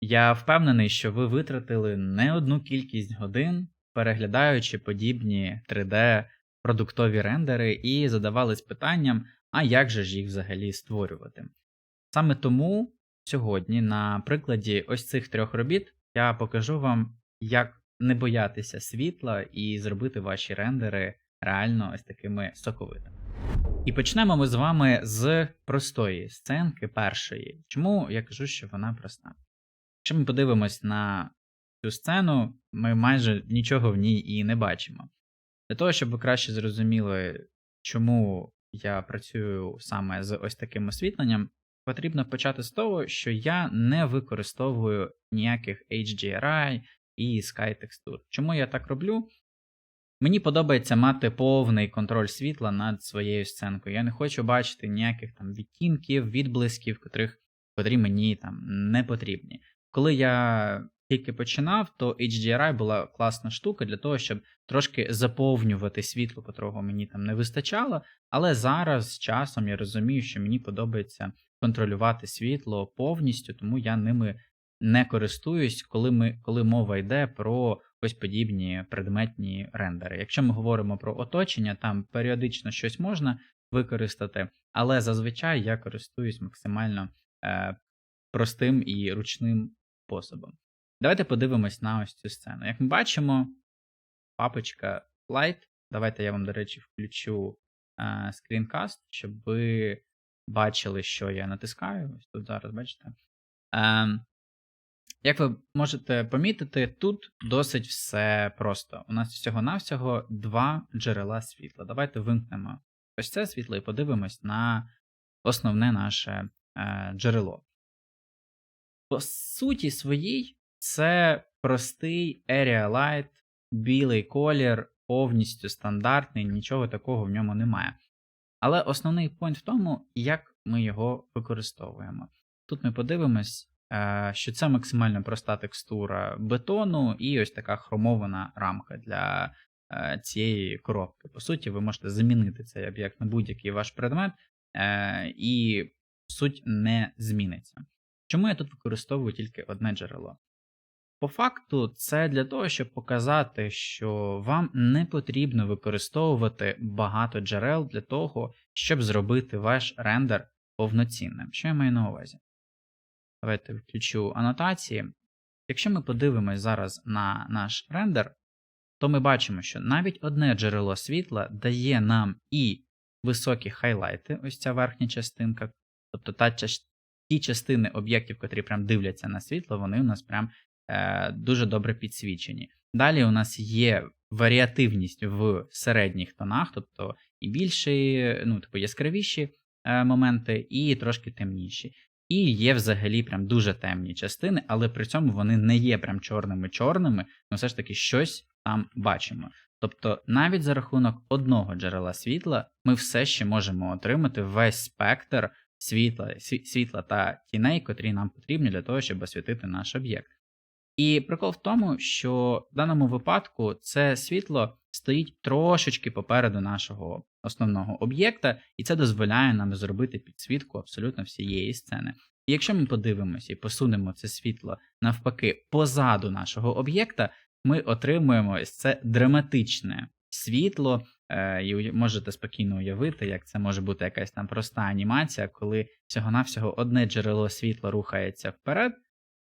Я впевнений, що ви витратили не одну кількість годин, переглядаючи подібні 3D продуктові рендери і задавались питанням, а як же ж їх взагалі створювати. Саме тому сьогодні, на прикладі ось цих трьох робіт, я покажу вам, як не боятися світла і зробити ваші рендери реально ось такими соковитими. І почнемо ми з вами з простої сценки першої. Чому я кажу, що вона проста? Якщо ми подивимось на цю сцену, ми майже нічого в ній і не бачимо. Для того, щоб ви краще зрозуміли, чому я працюю саме з ось таким освітленням, потрібно почати з того, що я не використовую ніяких HDRI і Sky текстур. Чому я так роблю? Мені подобається мати повний контроль світла над своєю сценкою. Я не хочу бачити ніяких там відтінків, відблисків, котрих, котрі мені там не потрібні. Коли я тільки починав, то HDRI була класна штука для того, щоб трошки заповнювати світло, котрого мені там не вистачало. Але зараз з часом я розумію, що мені подобається контролювати світло повністю, тому я ними не користуюсь, коли ми, коли мова йде про ось подібні предметні рендери. Якщо ми говоримо про оточення, там періодично щось можна використати, але зазвичай я користуюсь максимально е, простим і ручним способом. Давайте подивимось на ось цю сцену. Як ми бачимо, папочка Light. Давайте я вам, до речі, включу е, скрінкаст, щоб ви бачили, що я натискаю. Ось тут зараз бачите. Е, як ви можете помітити, тут досить все просто. У нас всього-навсього два джерела світла. Давайте вимкнемо ось це світло і подивимось на основне наше е, джерело. По суті своїй, це простий Area Light, білий колір, повністю стандартний, нічого такого в ньому немає. Але основний пойнт в тому, як ми його використовуємо. Тут ми подивимось, е, що це максимально проста текстура бетону і ось така хромована рамка для е, цієї коробки. По суті, ви можете замінити цей об'єкт на будь-який ваш предмет, е, і суть не зміниться. Чому я тут використовую тільки одне джерело? По факту, це для того, щоб показати, що вам не потрібно використовувати багато джерел для того, щоб зробити ваш рендер повноцінним. Що я маю на увазі? Давайте включу анотації. Якщо ми подивимось зараз на наш рендер, то ми бачимо, що навіть одне джерело світла дає нам і високі хайлайти, ось ця верхня частинка, тобто та ті частини об'єктів, котрі прям дивляться на світло, вони у нас прям е, дуже добре підсвічені. Далі у нас є варіативність в середніх тонах, тобто і більші, ну, типу яскравіші е, моменти, і трошки темніші. І є взагалі прям дуже темні частини, але при цьому вони не є прям чорними-чорними, але все ж таки щось там бачимо. Тобто навіть за рахунок одного джерела світла ми все ще можемо отримати весь спектр світла, світла та тіней, котрі нам потрібні для того, щоб освітити наш об'єкт. І прикол в тому, що в даному випадку це світло стоїть трошечки попереду нашого основного об'єкта, і це дозволяє нам зробити підсвітку абсолютно всієї сцени. І якщо ми подивимося і посунемо це світло навпаки позаду нашого об'єкта, ми отримуємо ось це драматичне світло, і можете спокійно уявити, як це може бути якась там проста анімація, коли всього-навсього одне джерело світла рухається вперед.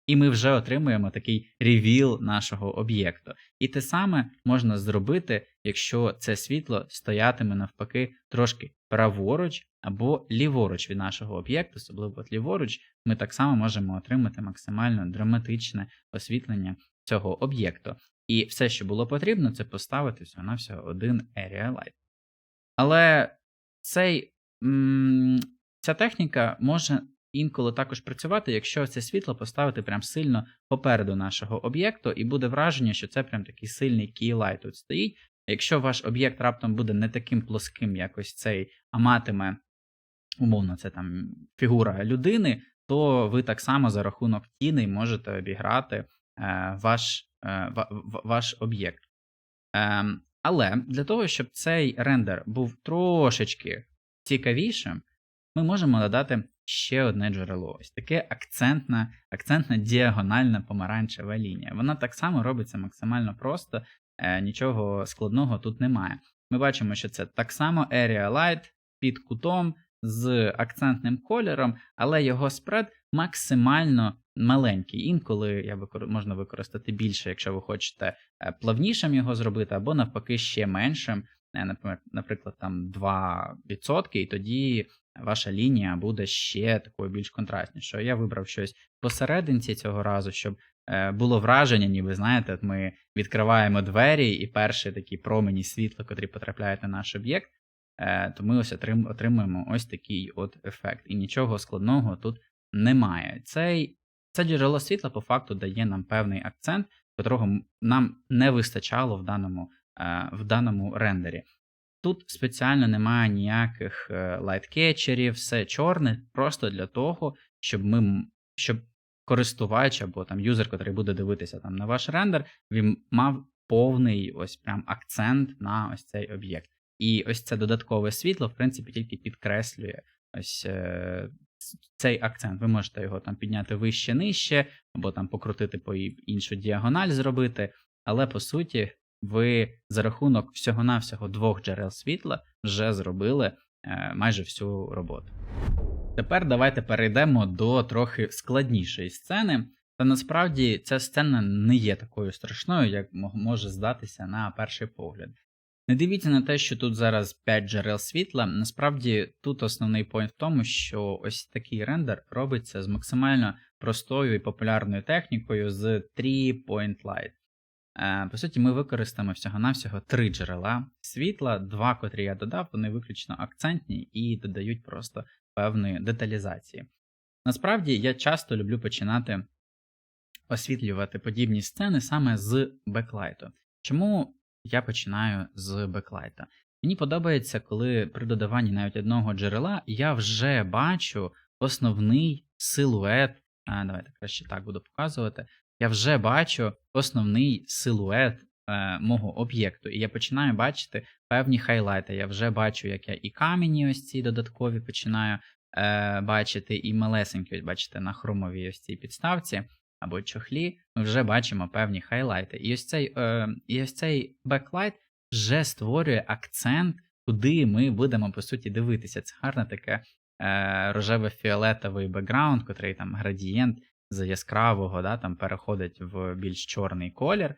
І ми вже отримуємо такий ревіл нашого об'єкту. І те саме можна зробити, якщо це світло стоятиме навпаки трошки праворуч або ліворуч від нашого об'єкту, особливо от ліворуч, ми так само можемо отримати максимально драматичне освітлення цього об'єкту. І все, що було потрібно, це поставити всього на всього один Area Light. Але цей, ця техніка може інколи також працювати, якщо це світло поставити прям сильно попереду нашого об'єкту, і буде враження, що це прям такий сильний кійлайт тут стоїть. Якщо ваш об'єкт раптом буде не таким плоским, як ось цей, а матиме, умовно, це там фігура людини, то ви так само за рахунок тіней можете обіграти е, ваш, ваш об'єкт. Е, але для того, щоб цей рендер був трошечки цікавішим, ми можемо додати ще одне джерело. Ось таке акцентна, акцентна діагональна помаранчева лінія. Вона так само робиться максимально просто, е, нічого складного тут немає. Ми бачимо, що це так само Area Light під кутом з акцентним кольором, але його спред максимально маленький. Інколи я викор... можна використати більше, якщо ви хочете е, плавнішим його зробити, або навпаки ще меншим, е, наприклад, там 2%, і тоді ваша лінія буде ще такою більш контрастнішою. Я вибрав щось посерединці цього разу, щоб е, було враження, ніби знаєте, ми відкриваємо двері, і перші такі промені світла, котрі потрапляють на наш об'єкт, то ми ось отримуємо ось такий от ефект. І нічого складного тут немає. Цей, Це джерело світла по факту дає нам певний акцент, котрого нам не вистачало в даному е, в даному рендері. Тут спеціально немає ніяких е, лайткетчерів, все чорне, просто для того, щоб ми, щоб користувач або там юзер, який буде дивитися там на ваш рендер, він мав повний ось прям акцент на ось цей об'єкт. І ось це додаткове світло, в принципі, тільки підкреслює ось е, цей акцент. Ви можете його там підняти вище нижче, або там покрутити по іншу діагональ зробити. Але по суті, ви за рахунок всього-навсього двох джерел світла вже зробили е, майже всю роботу. Тепер давайте перейдемо до трохи складнішої сцени. Та насправді ця сцена не є такою страшною, як може здатися на перший погляд. Не дивіться на те, що тут зараз 5 джерел світла. Насправді тут основний поінт в тому, що ось такий рендер робиться з максимально простою і популярною технікою з 3-point light. Е, по суті, ми використаємо всього-навсього три джерела світла, два, котрі я додав, вони виключно акцентні і додають просто певної деталізації. Насправді, я часто люблю починати освітлювати подібні сцени саме з беклайту. Чому я починаю з беклайта. Мені подобається, коли при додаванні навіть одного джерела я вже бачу основний силует. А, Давайте краще так буду показувати. Я вже бачу основний силует е, мого об'єкту, і я починаю бачити певні хайлайти. Я вже бачу, як я і камені ось ці додаткові починаю е, бачити, і малесенькі, бачите, на хромовій ось цій підставці або чохлі, ми вже бачимо певні хайлайти. І ось цей е, і ось цей беклайт вже створює акцент, куди ми будемо, по суті, дивитися. Це гарне таке е, рожево-фіолетовий бекграунд, котрий там градієнт з яскравого да, там переходить в більш чорний колір.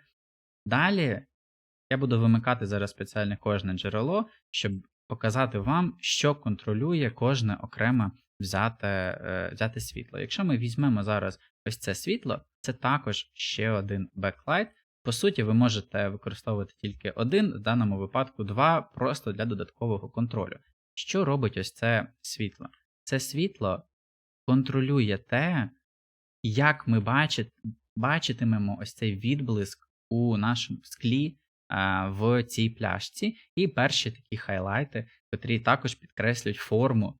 Далі я буду вимикати зараз спеціальне кожне джерело, щоб показати вам, що контролює кожне окреме взяти, е, взяти світло. Якщо ми візьмемо зараз ось це світло, це також ще один беклайт. По суті, ви можете використовувати тільки один, в даному випадку два, просто для додаткового контролю. Що робить ось це світло? Це світло контролює те, як ми бачит, бачитимемо ось цей відблиск у нашому склі а, в цій пляшці, і перші такі хайлайти, котрі також підкреслюють форму Е,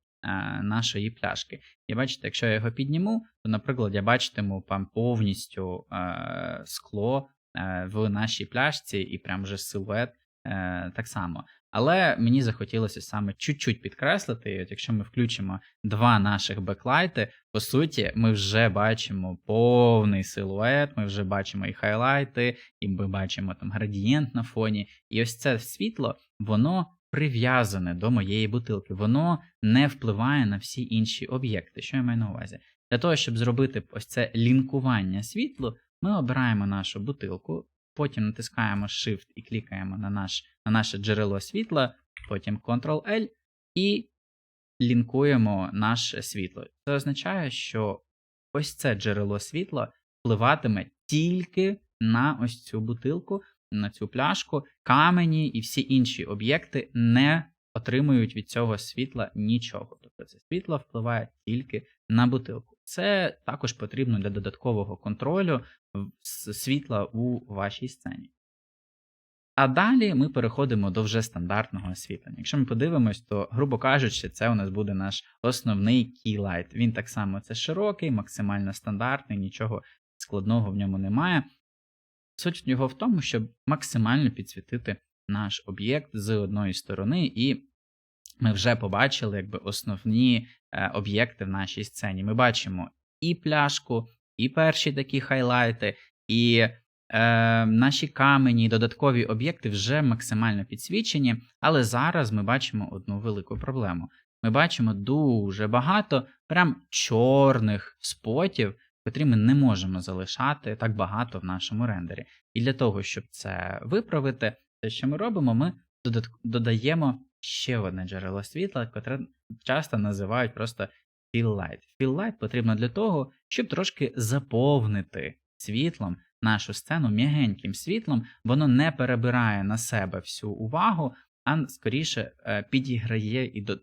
нашої пляшки. І бачите, якщо я його підніму, то, наприклад, я бачитиму там повністю е, скло е, в нашій пляшці і прям вже силует е, так само. Але мені захотілося саме чуть-чуть підкреслити, і от якщо ми включимо два наших беклайти, по суті, ми вже бачимо повний силует, ми вже бачимо і хайлайти, і ми бачимо там градієнт на фоні. І ось це світло, воно прив'язане до моєї бутилки, воно не впливає на всі інші об'єкти. Що я маю на увазі? Для того, щоб зробити ось це лінкування світлу, ми обираємо нашу бутилку, потім натискаємо Shift і клікаємо на наш, на наше джерело світла, потім Ctrl-L і лінкуємо наше світло. Це означає, що ось це джерело світла впливатиме тільки на ось цю бутилку, на цю пляшку, камені і всі інші об'єкти не отримують від цього світла нічого. Тобто це світло впливає тільки на бутилку. Це також потрібно для додаткового контролю світла у вашій сцені. А далі ми переходимо до вже стандартного освітлення. Якщо ми подивимось, то, грубо кажучи, це у нас буде наш основний key Він так само це широкий, максимально стандартний, нічого складного в ньому немає. Суть його в тому, щоб максимально підсвітити наш об'єкт з одної сторони і ми вже побачили якби основні е, об'єкти в нашій сцені. Ми бачимо і пляшку, і перші такі хайлайти, і е, наші камені, і додаткові об'єкти вже максимально підсвічені, але зараз ми бачимо одну велику проблему. Ми бачимо дуже багато прям чорних спотів, котрі ми не можемо залишати так багато в нашому рендері. І для того, щоб це виправити, те, що ми робимо, ми додаємо ще одне джерело світла, котре часто називають просто fill light. Fill light потрібно для того, щоб трошки заповнити світлом нашу сцену м'ягеньким світлом, воно не перебирає на себе всю увагу, а скоріше е, підіграє і до-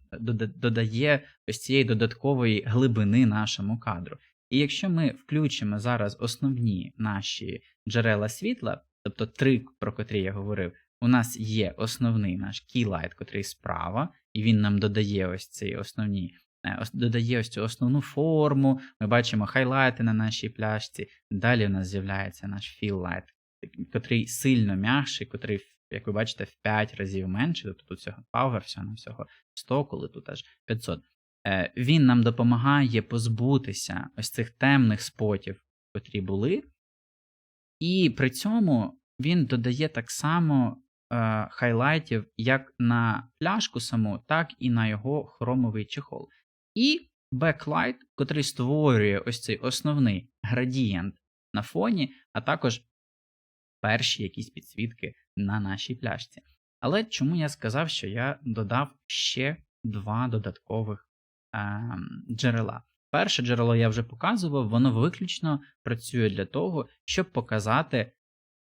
додає ось цієї додаткової глибини нашому кадру. І якщо ми включимо зараз основні наші джерела світла, тобто три, про котрі я говорив, у нас є основний наш keylite, котрий справа, і він нам додає ось ці основні, е, додає ось цю основну форму. Ми бачимо хайлайти на нашій пляшці. Далі у нас з'являється наш light, котрий сильно м'якший, котрий, як ви бачите, в 5 разів менше. Тобто тут всього power, всього на всього 100, коли тут аж 500. Е, Він нам допомагає позбутися ось цих темних спотів, котрі були, і при цьому він додає так само е, хайлайтів як на пляшку саму, так і на його хромовий чехол. І беклайт, котрий створює ось цей основний градієнт на фоні, а також перші якісь підсвітки на нашій пляшці. Але чому я сказав, що я додав ще два додаткових джерела? Перше джерело я вже показував, воно виключно працює для того, щоб показати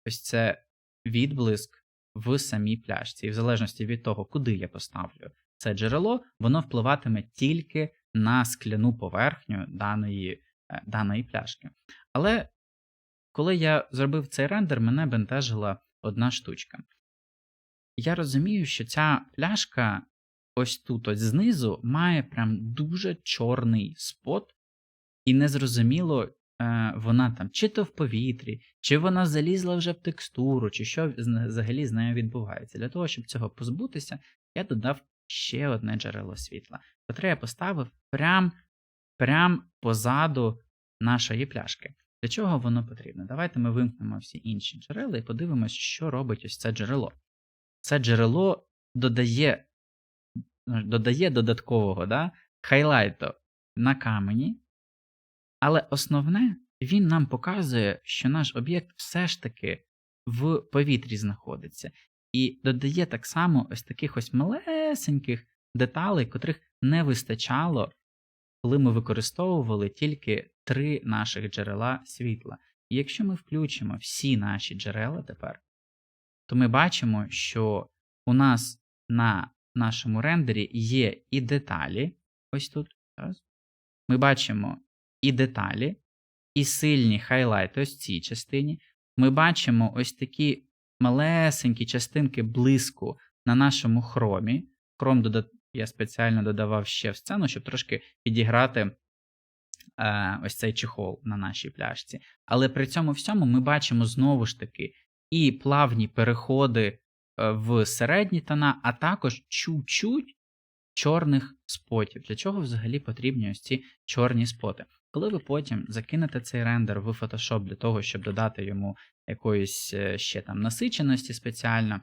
ось це відблиск в самій пляшці. І в залежності від того, куди я поставлю це джерело, воно впливатиме тільки на скляну поверхню даної, е, даної пляшки. Але коли я зробив цей рендер, мене бентежила одна штучка. Я розумію, що ця пляшка ось тут, ось знизу, має прям дуже чорний спот, і незрозуміло, е, вона там чи то в повітрі, чи вона залізла вже в текстуру, чи що взагалі з нею відбувається. Для того, щоб цього позбутися, я додав ще одне джерело світла, котре я поставив прям, прям позаду нашої пляшки. Для чого воно потрібно? Давайте ми вимкнемо всі інші джерела і подивимось, що робить ось це джерело. Це джерело додає, додає додаткового да, хайлайту на камені, але основне, він нам показує, що наш об'єкт все ж таки в повітрі знаходиться, і додає так само ось таких ось малесеньких деталей, котрих не вистачало, коли ми використовували тільки три наших джерела світла. І якщо ми включимо всі наші джерела тепер, то ми бачимо, що у нас на нашому рендері є і деталі. Ось тут. Зараз. Ми бачимо і деталі, і сильні хайлайти ось в цій частині. Ми бачимо ось такі малесенькі частинки блиску на нашому хромі. Хром дода... я спеціально додавав ще в сцену, щоб трошки підіграти е, ось цей чехол на нашій пляшці. Але при цьому всьому ми бачимо знову ж таки і плавні переходи в середні тона, а також чуть-чуть чорних спотів. Для чого взагалі потрібні ось ці чорні споти? Коли ви потім закинете цей рендер в Photoshop для того, щоб додати йому якоїсь е, ще там насиченості спеціально,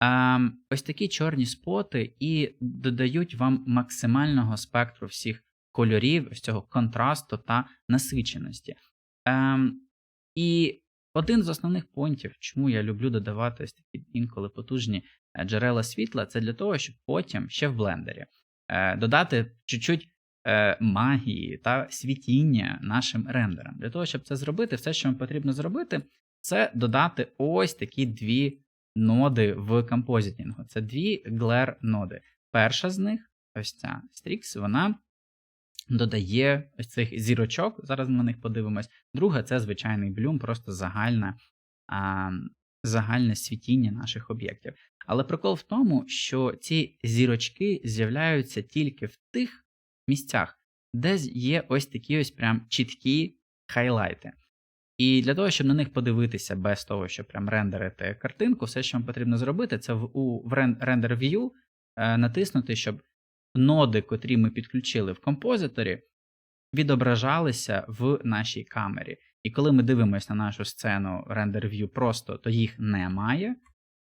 ем, ось такі чорні споти і додають вам максимального спектру всіх кольорів, ось цього контрасту та насиченості. Ем, і один з основних пунктів, чому я люблю додавати ось такі інколи потужні е, джерела світла, це для того, щоб потім ще в блендері е, додати чуть-чуть е, магії та світіння нашим рендерам. Для того, щоб це зробити, все, що вам потрібно зробити, це додати ось такі дві ноди в композитінгу. Це дві glare ноди. Перша з них, ось ця Strix, вона додає ось цих зірочок. Зараз ми на них подивимось. Друга це звичайний блюм, просто загальна, а, загальне світіння наших об'єктів. Але прикол в тому, що ці зірочки з'являються тільки в тих місцях, де є ось такі ось прям чіткі хайлайти. І для того, щоб на них подивитися без того, щоб прям рендерити картинку, все, що вам потрібно зробити, це в, у в рен- рендер view е, натиснути, щоб ноди, котрі ми підключили в композиторі, відображалися в нашій камері. І коли ми дивимося на нашу сцену Render View просто, то їх немає.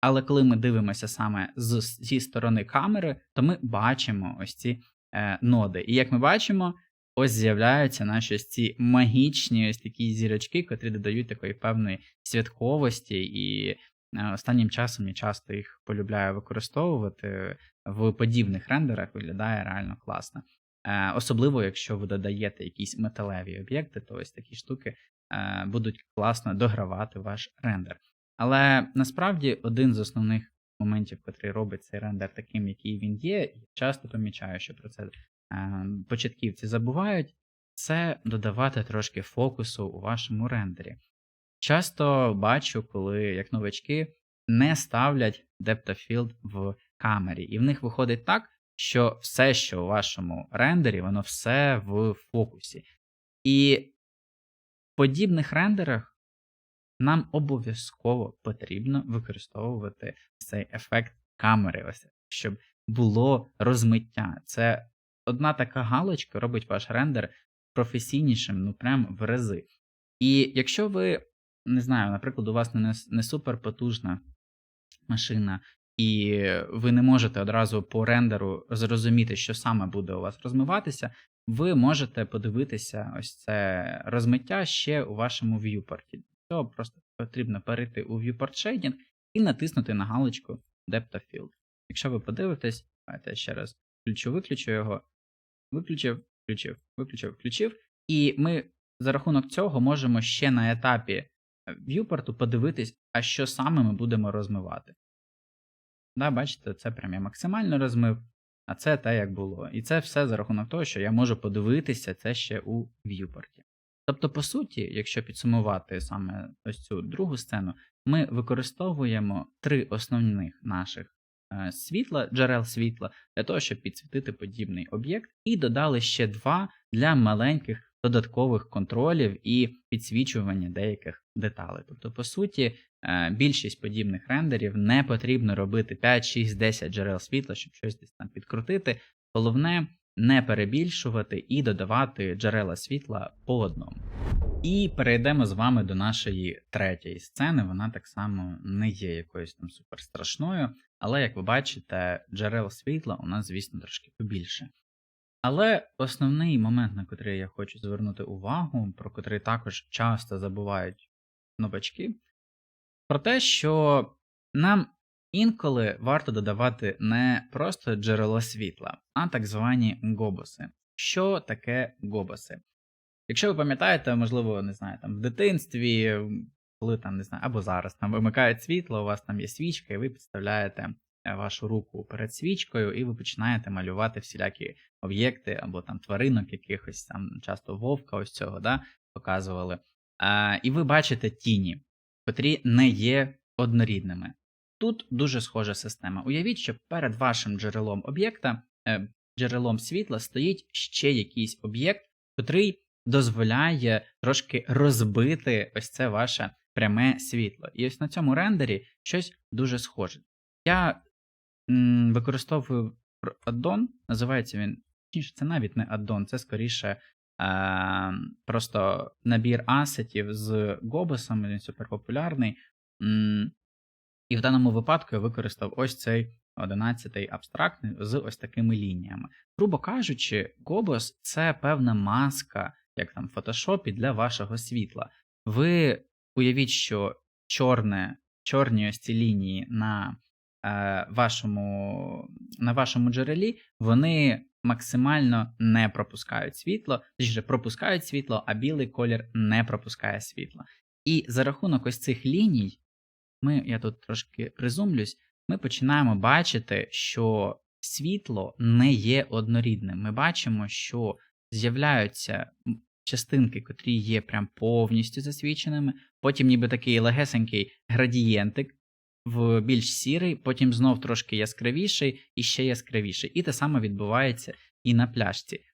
Але коли ми дивимося саме з, зі сторони камери, то ми бачимо ось ці е, ноди. І як ми бачимо, ось з'являються наші ось ці магічні ось такі зірочки, котрі додають такої певної святковості. І останнім часом я часто їх полюбляю використовувати в подібних рендерах, виглядає реально класно. Е, особливо, якщо ви додаєте якісь металеві об'єкти, то ось такі штуки е, будуть класно догравати ваш рендер. Але насправді один з основних моментів, який робить цей рендер таким, який він є, і часто помічаю, що про це е, початківці забувають, це додавати трошки фокусу у вашому рендері. Часто бачу, коли як новачки не ставлять Depth of Field в камері, і в них виходить так, що все, що у вашому рендері, воно все в фокусі. І в подібних рендерах нам обов'язково потрібно використовувати цей ефект камери, ось, щоб було розмиття. Це одна така галочка робить ваш рендер професійнішим, ну прям в рази. І якщо ви, не знаю, наприклад, у вас не, не суперпотужна машина, і ви не можете одразу по рендеру зрозуміти, що саме буде у вас розмиватися, ви можете подивитися ось це розмиття ще у вашому в'юпорті цього просто потрібно перейти у Viewport Shading і натиснути на галочку Depth of Field. Якщо ви подивитесь, давайте я ще раз включу-виключу його, виключив, включив, виключив, включив. І ми за рахунок цього можемо ще на етапі viewport подивитись, а що саме ми будемо розмивати. Да, Бачите, це прям я максимально розмив, а це те, як було. І це все за рахунок того, що я можу подивитися це ще у viewport. Тобто, по суті, якщо підсумувати саме ось цю другу сцену, ми використовуємо три основних наших е, світла, джерел світла для того, щоб підсвітити подібний об'єкт, і додали ще два для маленьких додаткових контролів і підсвічування деяких деталей. Тобто, по суті, е, більшість подібних рендерів не потрібно робити 5, 6, 10 джерел світла, щоб щось десь там підкрутити. Головне не перебільшувати і додавати джерела світла по одному. І перейдемо з вами до нашої третьої сцени. Вона так само не є якоюсь там суперстрашною, але, як ви бачите, джерел світла у нас, звісно, трошки побільше. Але основний момент, на котрий я хочу звернути увагу, про котрий також часто забувають новачки, про те, що нам Інколи варто додавати не просто джерело світла, а так звані гобоси. Що таке гобоси? Якщо ви пам'ятаєте, можливо, не знаю, там в дитинстві, коли там не знаю, або зараз там вимикають світло, у вас там є свічка, і ви підставляєте вашу руку перед свічкою, і ви починаєте малювати всілякі об'єкти або там тваринок, якихось там часто вовка, ось цього да, показували. А, І ви бачите тіні, котрі не є однорідними. Тут дуже схожа система. Уявіть, що перед вашим джерелом об'єкта, е, джерелом світла, стоїть ще якийсь об'єкт, який дозволяє трошки розбити ось це ваше пряме світло. І ось на цьому рендері щось дуже схоже. Я м, використовую аддон, називається він. Це навіть не аддон, це скоріше е, просто набір асетів з гобосом, він суперпопулярний. І в даному випадку я використав ось цей 11-й абстрактний з ось такими лініями. Грубо кажучи, Gobos це певна маска, як там в фотошопі, для вашого світла. Ви уявіть, що чорне, чорні ось ці лінії на вашому, на вашому джерелі, вони максимально не пропускають світло, точніше пропускають світло, а білий колір не пропускає світло. І за рахунок ось цих ліній ми, я тут трошки призумлюсь, ми починаємо бачити, що світло не є однорідним. Ми бачимо, що з'являються частинки, котрі є прям повністю засвіченими, потім ніби такий легесенький градієнтик в більш сірий, потім знов трошки яскравіший і ще яскравіший. І те саме відбувається і на пляшці.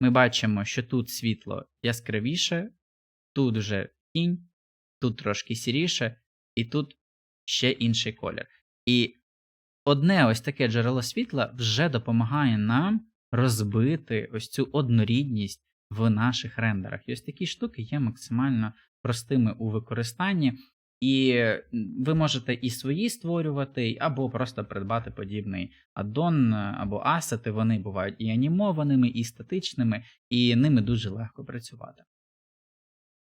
Ми бачимо, що тут світло яскравіше, тут вже тінь, тут трошки сіріше, і тут ще інший колір. І одне ось таке джерело світла вже допомагає нам розбити ось цю однорідність в наших рендерах. І ось такі штуки є максимально простими у використанні, і ви можете і свої створювати, або просто придбати подібний аддон або асети. Вони бувають і анімованими, і статичними, і ними дуже легко працювати.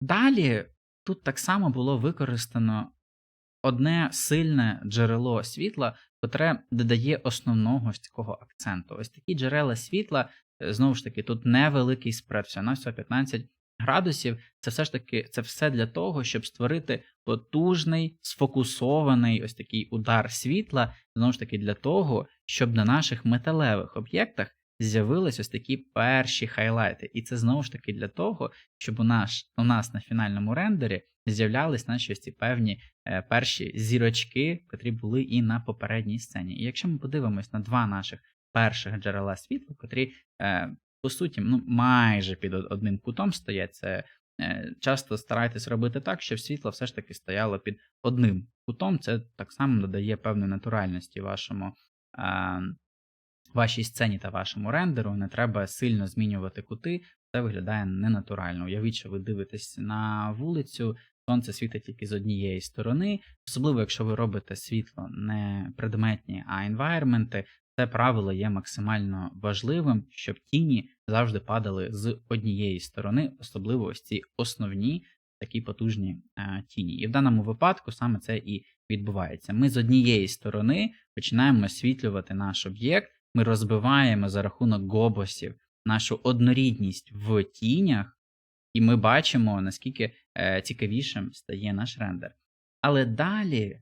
Далі тут так само було використано одне сильне джерело світла, котре додає основного ось такого акценту. Ось такі джерела світла, е, знову ж таки, тут невеликий спред, все на 15 градусів. Це все ж таки це все для того, щоб створити потужний, сфокусований ось такий удар світла, знову ж таки, для того, щоб на наших металевих об'єктах з'явились ось такі перші хайлайти. І це знову ж таки для того, щоб у нас, у нас на фінальному рендері з'являлись наші ось ці певні е, перші зірочки, котрі були і на попередній сцені. І якщо ми подивимось на два наших перших джерела світла, котрі, е, по суті, ну, майже під одним кутом стоять, це е, часто старайтесь робити так, щоб світло все ж таки стояло під одним кутом. Це так само додає певної натуральності вашому. Вашій сцені та вашому рендеру не треба сильно змінювати кути, це виглядає ненатурально. Уявіть, що ви дивитесь на вулицю, сонце світить тільки з однієї сторони, особливо якщо ви робите світло не предметні, а інвайрменти, це правило є максимально важливим, щоб тіні завжди падали з однієї сторони, особливо ось ці основні такі потужні е, тіні. І в даному випадку саме це і відбувається. Ми з однієї сторони починаємо освітлювати наш об'єкт, ми розбиваємо за рахунок гобосів нашу однорідність в тінях, і ми бачимо, наскільки е, цікавішим стає наш рендер. Але далі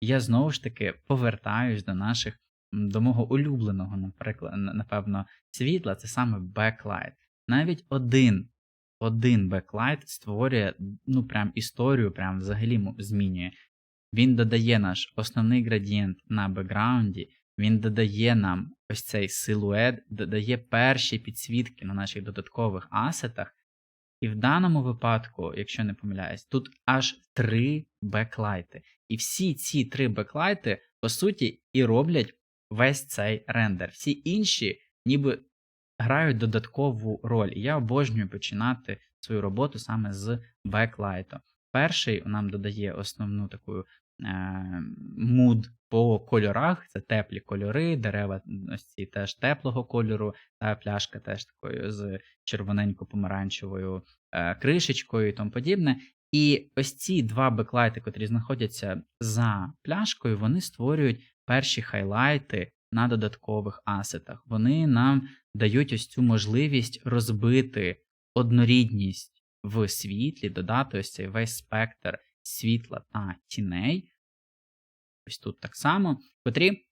я знову ж таки повертаюсь до наших, до мого улюбленого, наприклад, напевно, світла, це саме беклайт. Навіть один, один беклайт створює ну, прям історію, прям взагалі змінює. Він додає наш основний градієнт на бекграунді, він додає нам ось цей силует, додає перші підсвітки на наших додаткових асетах. І в даному випадку, якщо не помиляюсь, тут аж три беклайти. І всі ці три беклайти, по суті, і роблять весь цей рендер. Всі інші ніби грають додаткову роль. І я обожнюю починати свою роботу саме з беклайту. Перший нам додає основну таку е, муд по кольорах, це теплі кольори, дерева ось ці теж теплого кольору, та пляшка теж такою з червоненько-помаранчевою е, кришечкою і тому подібне. І ось ці два беклайти, котрі знаходяться за пляшкою, вони створюють перші хайлайти на додаткових асетах. Вони нам дають ось цю можливість розбити однорідність в світлі, додати ось цей весь спектр світла та тіней. Ось тут так само, котрі,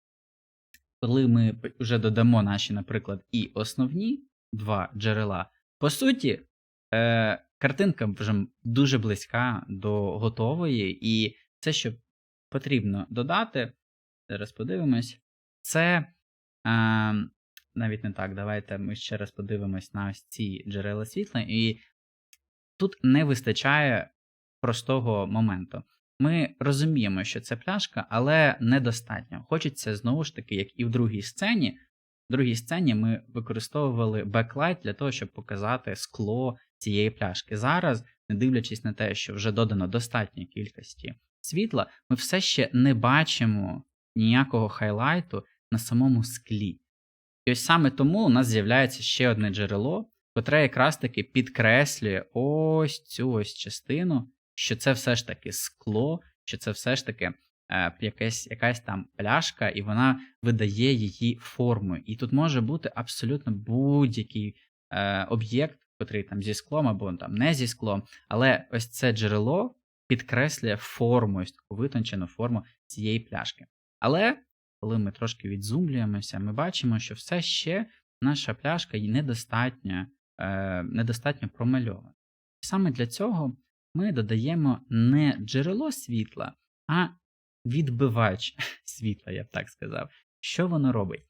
коли ми вже додамо наші, наприклад, і основні два джерела, по суті, е, картинка вже дуже близька до готової, і це, що потрібно додати, зараз подивимось, це е, навіть не так. Давайте ми ще раз подивимось на ось ці джерела світла, і тут не вистачає простого моменту. Ми розуміємо, що це пляшка, але недостатньо. Хочеться знову ж таки, як і в другій сцені. В другій сцені ми використовували беклайт для того, щоб показати скло цієї пляшки. Зараз, не дивлячись на те, що вже додано достатньої кількості світла, ми все ще не бачимо ніякого хайлайту на самому склі. І ось саме тому у нас з'являється ще одне джерело, котре якраз таки підкреслює ось цю ось частину, що це все ж таки скло, що це все ж таки е, якась, якась там пляшка, і вона видає її форму. І тут може бути абсолютно будь-який е, об'єкт, котрий там зі склом або там не зі склом, але ось це джерело підкреслює форму, ось таку витончену форму цієї пляшки. Але коли ми трошки відзумлюємося, ми бачимо, що все ще наша пляшка є недостатньо, е, недостатньо промальована. Саме для цього ми додаємо не джерело світла, а відбивач світла, я б так сказав. Що воно робить?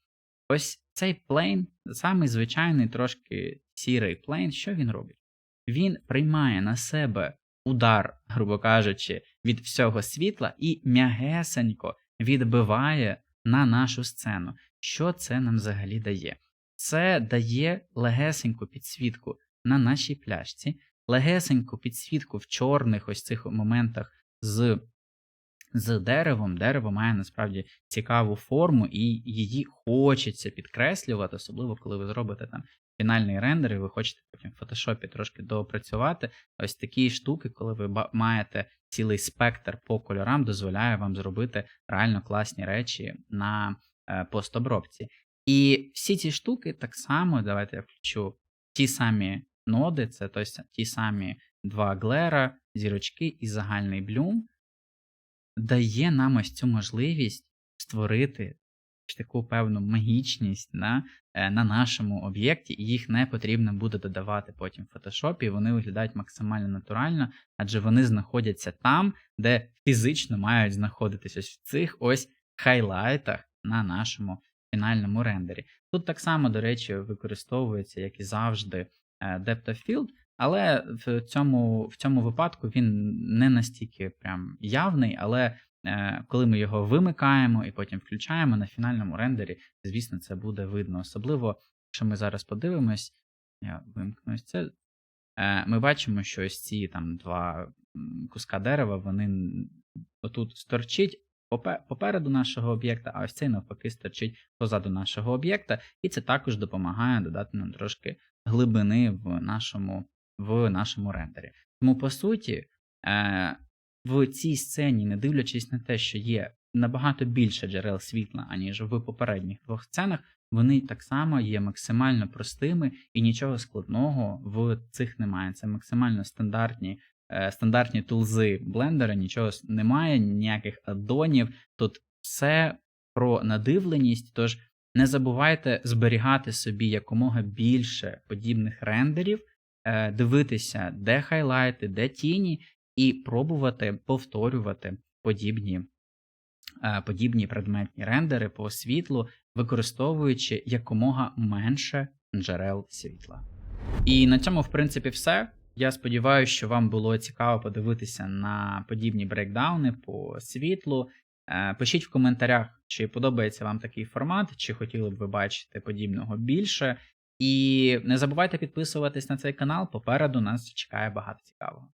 Ось цей плейн, самий звичайний трошки сірий плейн, що він робить? Він приймає на себе удар, грубо кажучи, від всього світла і м'ягесенько відбиває на нашу сцену. Що це нам взагалі дає? Це дає легесеньку підсвітку на нашій пляшці, легесеньку підсвітку в чорних ось цих моментах з, з деревом. Дерево має насправді цікаву форму, і її хочеться підкреслювати, особливо коли ви зробите там фінальний рендер, і ви хочете потім в фотошопі трошки доопрацювати. Ось такі штуки, коли ви маєте цілий спектр по кольорам, дозволяє вам зробити реально класні речі на е, постобробці. І всі ці штуки так само, давайте я включу ті самі ноди, це тобто, ті самі два глера, зірочки і загальний блюм, дає нам ось цю можливість створити таку певну магічність на, е, на нашому об'єкті, і їх не потрібно буде додавати потім в фотошопі. Вони виглядають максимально натурально, адже вони знаходяться там, де фізично мають знаходитись ось в цих ось хайлайтах на нашому фінальному рендері. Тут так само, до речі, використовується, як і завжди, е, Depth of Field, але в цьому, в цьому випадку він не настільки прям явний, але коли ми його вимикаємо і потім включаємо на фінальному рендері, звісно, це буде видно. Особливо, якщо ми зараз подивимось, я вимкну це. Е, Ми бачимо, що ось ці там два куска дерева, вони отут сторчить попереду нашого об'єкта, а ось цей навпаки сторчить позаду нашого об'єкта, і це також допомагає додати нам трошки глибини в нашому, в нашому рендері. Тому, по суті, е, в цій сцені, не дивлячись на те, що є набагато більше джерел світла, аніж в попередніх двох сценах, вони так само є максимально простими і нічого складного в цих немає. Це максимально стандартні, е, стандартні тулзи блендера, нічого немає, ніяких аддонів. Тут все про надивленість. Тож не забувайте зберігати собі якомога більше подібних рендерів, е, дивитися, де хайлайти, де тіні, і пробувати повторювати подібні, е, подібні предметні рендери по світлу, використовуючи якомога менше джерел світла. І на цьому, в принципі, все. Я сподіваюся, що вам було цікаво подивитися на подібні брейкдауни по світлу. Е, Пишіть в коментарях, чи подобається вам такий формат, чи хотіли б ви бачити подібного більше. І не забувайте підписуватись на цей канал. Попереду нас чекає багато цікавого.